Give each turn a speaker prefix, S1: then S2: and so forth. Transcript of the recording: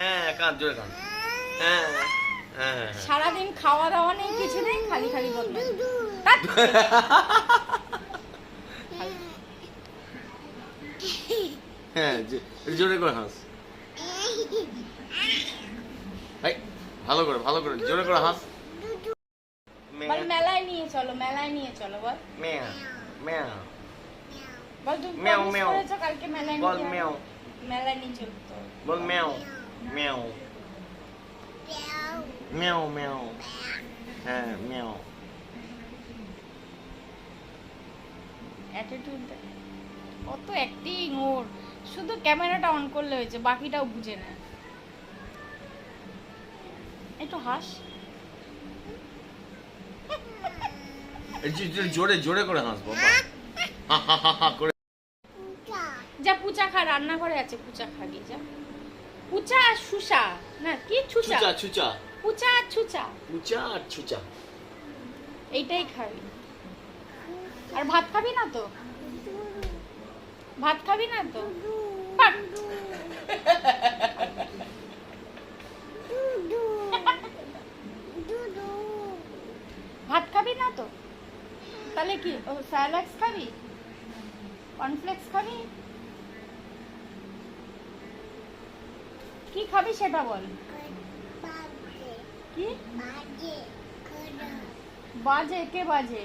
S1: হ্যাঁ কান জোরে কান। হ্যাঁ হ্যাঁ হ্যাঁ
S2: সারাদিন খাওয়া দাওয়া নেই কিছু নেই খালি খালি বদমাইশ
S1: হ্যাঁ জোরে করে হাস। ভালো করে ভালো করে জোরে করে হাস।
S2: বল মেলায় নিয়ে চলো মেলায় নিয়ে চলো বল।
S1: মেয়া মেয়া।
S2: বল তুমি
S1: মেও, মেও।
S2: কালকে মেলায়
S1: বল
S2: নিয়ে
S1: মেও
S2: যাবে। মেলায় নিয়ে চলতো
S1: বল মেও মেও মেও মেও হ্যাঁ মেও
S2: অ্যাটিটিউড কত অ্যাক্টিং ওর। শুধু ক্যামেরাটা অন করলে হয়েছে বাকিটাও বুঝে না। একটু হাস।
S1: এই যে- যে জোরে জোরে করে হাস বাবা। হা হা হা হা করে।
S2: যা পুচা খা রান্নাঘরে আছে পুচা খা গিয়ে যা। পুচা সুসা না কি
S1: ছুচা? ছুচা
S2: পুচা আর ছুচা।
S1: পুচা আর ছুচা।
S2: এইটাই খাবি। আর ভাত খাবি না তো? ভাত খাবি না তো? পাক। ভাত খাবি না তো? তাহলে কি ও স্যালাক্স খাবি? কর্নফ্লেক্স খাবি? কি খাবি সেটা বল। কি? বাজে কে বাজে?